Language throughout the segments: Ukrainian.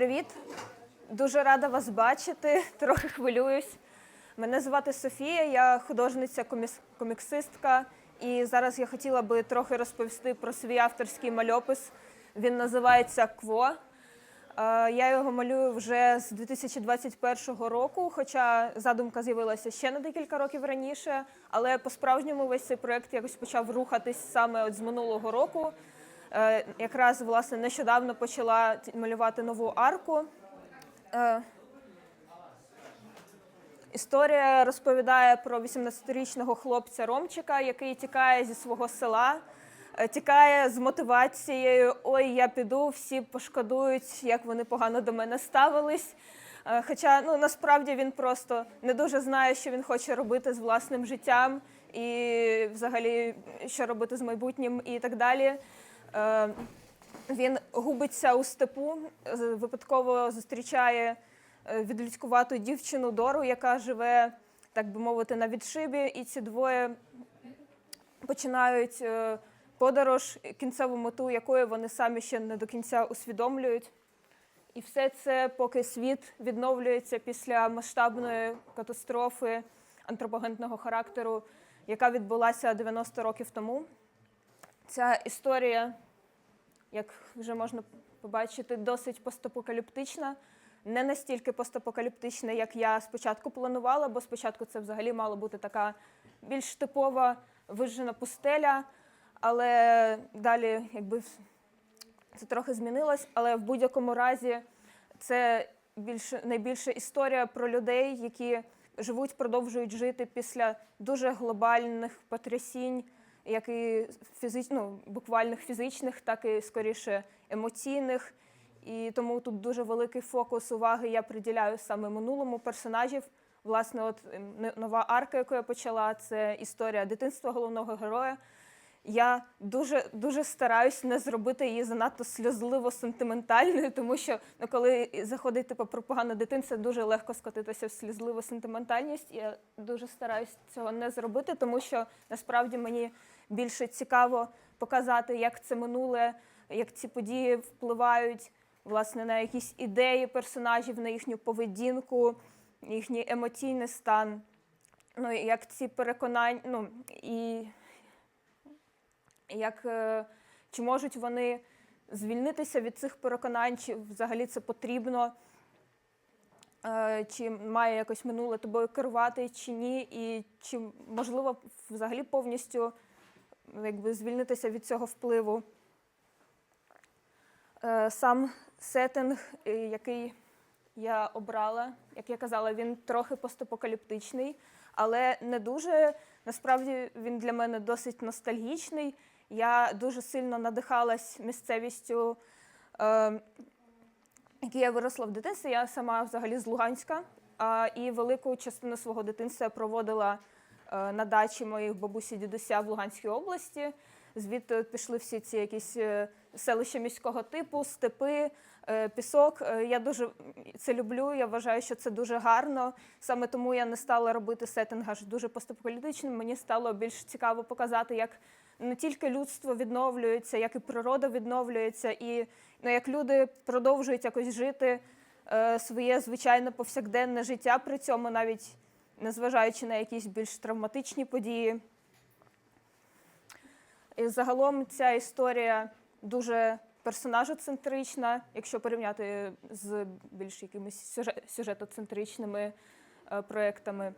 Привіт! Дуже рада вас бачити. Трохи хвилююсь. Мене звати Софія, я художниця, коміксистка. І зараз я хотіла би трохи розповісти про свій авторський мальопис. Він називається Кво. Е, Я його малюю вже з 2021 року, хоча задумка з'явилася ще на декілька років раніше. Але по-справжньому весь цей проєкт якось почав рухатись саме от з минулого року. Е, Якраз власне нещодавно почала малювати нову арку. Е, Історія розповідає про 18-річного хлопця Ромчика, який тікає зі свого села, е, тікає з мотивацією Ой, я піду, всі пошкодують, як вони погано до мене ставились. Хоча ну, насправді він просто не дуже знає, що він хоче робити з власним життям і взагалі що робити з майбутнім і так далі. Е, Він губиться у степу, випадково зустрічає е, відлюдькувату дівчину Дору, яка живе, так би мовити, на відшибі, і ці двоє починають е, подорож, кінцеву мету якої вони самі ще не до кінця усвідомлюють. І все це, поки світ відновлюється після масштабної катастрофи антропогенного характеру, яка відбулася 90 років тому. Ця історія, як вже можна побачити, досить постапокаліптична. Не настільки постапокаліптична, як я спочатку планувала, бо спочатку це взагалі мала бути така більш типова вижжена пустеля. Але далі, якби це трохи змінилось, але в будь-якому разі це більше найбільша історія про людей, які живуть, продовжують жити після дуже глобальних потрясінь, як і фізич, ну, буквальних фізичних, так і скоріше емоційних. І тому тут дуже великий фокус уваги я приділяю саме минулому персонажів. Власне, от нова арка, яку я почала, це історія дитинства головного героя. Я дуже дуже стараюсь не зробити її занадто сльозливо сентиментальною, тому що ну, коли заходить типу, про погане дитинство, дуже легко скотитися в сльозливу сентиментальність. Я дуже стараюсь цього не зробити, тому що насправді мені більше цікаво показати, як це минуле, як ці події впливають власне на якісь ідеї персонажів, на їхню поведінку, їхній емоційний стан. Ну, як ці переконання, ну і як, е, чи можуть вони звільнитися від цих переконань, чи взагалі це потрібно, е, чи має якось минуле тобою керувати, чи ні, і чи можливо взагалі повністю якби, звільнитися від цього впливу. Е, Сам сеттинг, який я обрала, як я казала, він трохи постапокаліптичний, але не дуже. Насправді він для мене досить ностальгічний. Я дуже сильно надихалась місцевістю, е, якій я виросла в дитинстві. Я сама взагалі з Луганська, а, і велику частину свого дитинства я проводила е, на дачі моїх бабусі дідуся в Луганській області. Звідти пішли всі ці якісь е, селища міського типу, степи, е, пісок. Е, Я дуже це люблю. Я вважаю, що це дуже гарно. Саме тому я не стала робити сеттинг аж дуже постапокаліптичним. Мені стало більш цікаво показати, як не тільки людство відновлюється, як і природа відновлюється, і ну, як люди продовжують якось жити е, своє звичайне повсякденне життя, при цьому навіть незважаючи на якісь більш травматичні події. І загалом ця історія дуже персонажоцентрична, якщо порівняти з більш якимись сюжетоцентричними е, проектами.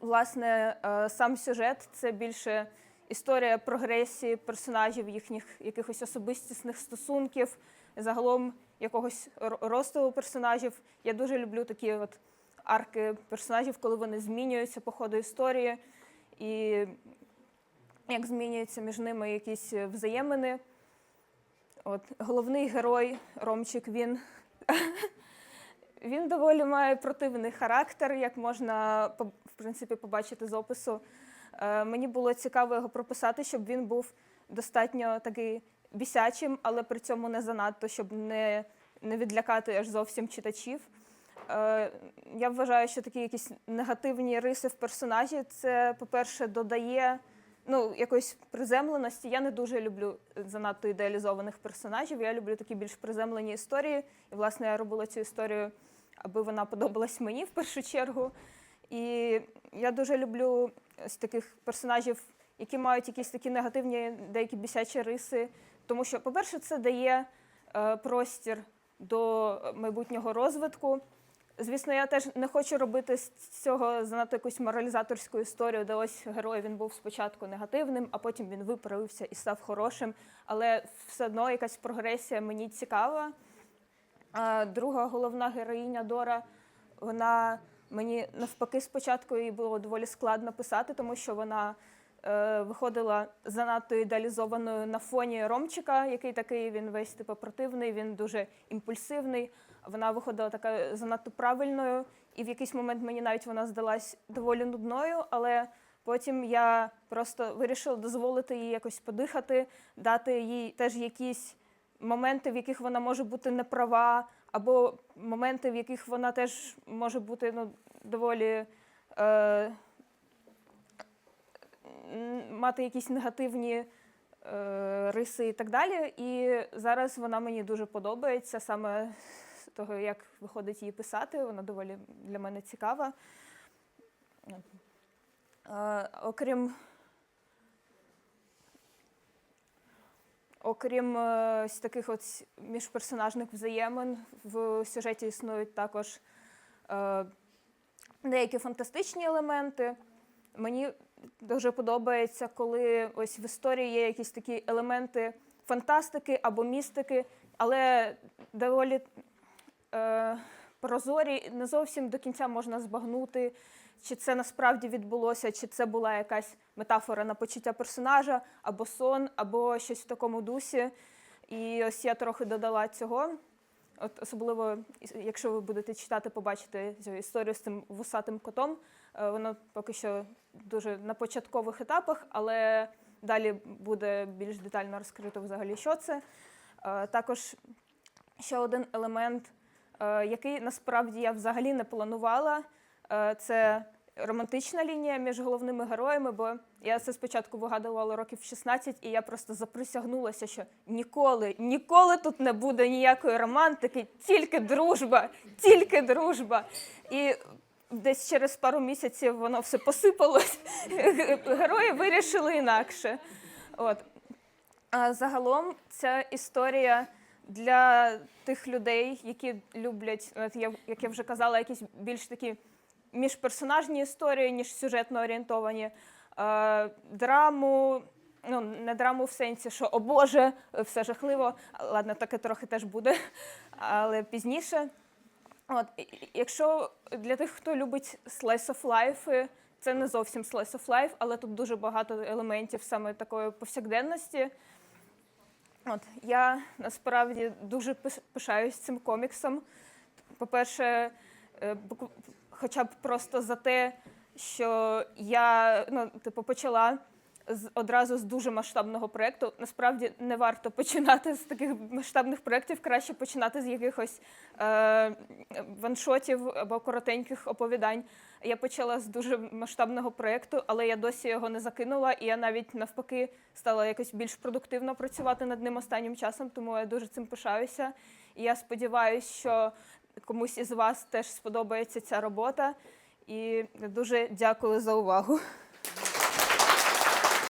Власне, е, сам сюжет це більше історія прогресії персонажів, їхніх якихось особистісних стосунків, загалом якогось ро- росту персонажів. Я дуже люблю такі от арки персонажів, коли вони змінюються по ходу історії, і як змінюються між ними якісь взаємини. От, головний герой Ромчик, він, він доволі має противний характер, як можна в принципі, побачити з опису. Е, Мені було цікаво його прописати, щоб він був достатньо такий бісячим, але при цьому не занадто, щоб не, не відлякати аж зовсім читачів. Е, Я вважаю, що такі якісь негативні риси в персонажі це, по-перше, додає ну, якоїсь приземленості. Я не дуже люблю занадто ідеалізованих персонажів. Я люблю такі більш приземлені історії. І, власне, я робила цю історію, аби вона подобалась мені в першу чергу. І я дуже люблю ось таких персонажів, які мають якісь такі негативні, деякі бісячі риси. Тому що, по-перше, це дає е, простір до майбутнього розвитку. Звісно, я теж не хочу робити з цього занадто якусь моралізаторську історію, де ось герой він був спочатку негативним, а потім він виправився і став хорошим. Але все одно якась прогресія мені цікава. Друга головна героїня Дора, вона мені навпаки спочатку їй було доволі складно писати, тому що вона е, виходила занадто ідеалізованою на фоні Ромчика, який такий він весь типу противний, він дуже імпульсивний. Вона виходила така занадто правильною, і в якийсь момент мені навіть вона здалась доволі нудною, але потім я просто вирішила дозволити їй якось подихати, дати їй теж якісь моменти, в яких вона може бути неправа, або моменти, в яких вона теж може бути ну, доволі. Е, мати якісь негативні е, риси і так далі. І зараз вона мені дуже подобається саме з того, як виходить її писати. Вона доволі для мене цікава. Е, окрім Окрім е, ось таких от міжперсонажних взаємин, в сюжеті існують також е, деякі фантастичні елементи. Мені дуже подобається, коли ось в історії є якісь такі елементи фантастики або містики, але доволі е, прозорі, не зовсім до кінця можна збагнути, чи це насправді відбулося, чи це була якась метафора на почуття персонажа, або сон, або щось в такому дусі. І ось я трохи додала цього. От особливо, якщо ви будете читати, побачите цю історію з цим вусатим котом. Е, Воно поки що дуже на початкових етапах, але далі буде більш детально розкрито взагалі, що це. Е, Також ще один елемент, е, який насправді я взагалі не планувала, це романтична лінія між головними героями, бо я це спочатку вигадувала років 16, і я просто заприсягнулася, що ніколи, ніколи тут не буде ніякої романтики, тільки дружба, тільки дружба. І десь через пару місяців воно все посипалось. Герої вирішили інакше. От. А загалом ця історія для тих людей, які люблять, як я вже казала, якісь більш такі міжперсонажні історії, ніж сюжетно орієнтовані. Е, драму, ну не драму в сенсі, що о Боже, все жахливо. Ладно, таке трохи теж буде, але пізніше. От, якщо для тих, хто любить slice of life, це не зовсім slice of life, але тут дуже багато елементів саме такої повсякденності. От, я насправді дуже пишаюсь цим коміксом. По-перше, е, хоча б просто за те, що я ну, типу, почала з, одразу з дуже масштабного проєкту. Насправді не варто починати з таких масштабних проєктів, краще починати з якихось е, ваншотів або коротеньких оповідань. Я почала з дуже масштабного проєкту, але я досі його не закинула, і я навіть навпаки стала якось більш продуктивно працювати над ним останнім часом, тому я дуже цим пишаюся. І я сподіваюся, що комусь із вас теж сподобається ця робота. І дуже дякую за увагу.